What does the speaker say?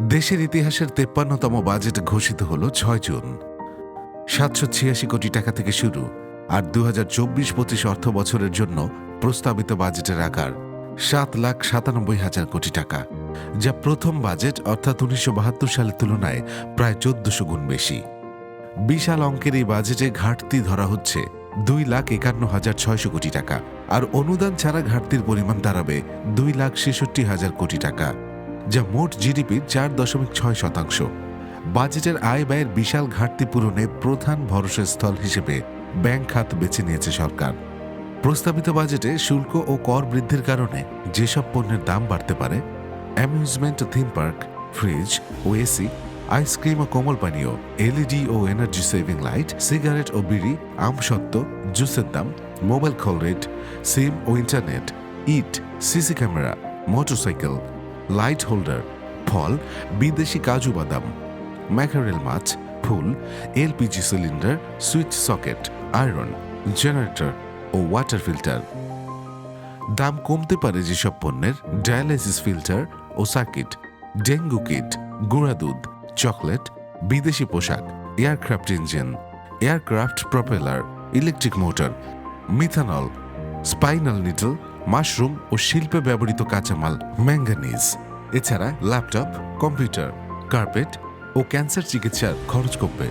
দেশের ইতিহাসের তেপ্পান্নতম বাজেট ঘোষিত হল ছয় জুন। সাতশো ছিয়াশি কোটি টাকা থেকে শুরু আর দু হাজার চব্বিশ পঁচিশ অর্থ বছরের জন্য প্রস্তাবিত বাজেটের আকার সাত লাখ সাতানব্বই হাজার কোটি টাকা, যা প্রথম বাজেট অর্থাৎ উনিশশো বাহাত্তর সালের তুলনায় প্রায় চোদ্দশো গুণ বেশি। বিশাল অঙ্কের এই বাজেটে ঘাটতি ধরা হচ্ছে দুই লাখ একান্ন হাজার ছয়শো কোটি টাকা, আর অনুদান ছাড়া ঘাটতির পরিমাণ দাঁড়াবে দুই লাখ ছেষট্টি হাজার কোটি টাকা। যা মোট জিডিপির চার দশমিক ছয় শতাংশ। বাজেটের আয় ব্যয়ের বিশাল ঘাটতি পূরণে প্রধান ভরসার স্থল হিসেবে ব্যাংক খাত বেছে নিয়েছে সরকার। প্রস্তাবিত বাজেটে শুল্ক ও কর বৃদ্ধির কারণে যেসব পণ্যের দাম বাড়তে পারে, অ্যামিউজমেন্ট, থিম পার্ক, ফ্রিজ ও এসি আইসক্রিম ও কোমল পানীয়, এলইডি ও এনার্জি সেভিং লাইট, সিগারেট ও বিড়ি আমসত্ত্ব জুসের দাম, মোবাইল কল রেট, সিম ও ইন্টারনেট, ইট, CC camera, motorcycle light holder ফল বিদেশি কাজু বাদাম ম্যাকারেল মাছ, ফুল LPG cylinder switch socket iron generator ও ওয়াটার ফিল্টার দাম কমতে পারে যেসব পণ্যের ডায়ালাইসিস ফিল্টার ও সার্কিট ডেঙ্গু কিট, গুঁড়া দুধ চকলেট বিদেশি পোশাক aircraft engine aircraft propeller electric motor methanol spinal needle mushroom ও শিল্পে ব্যবহৃত কাঁচামাল ম্যাঙ্গানিজ এছাড়া ল্যাপটপ কম্পিউটার কার্পেট ও ক্যান্সার চিকিৎসার খরচ কমবে।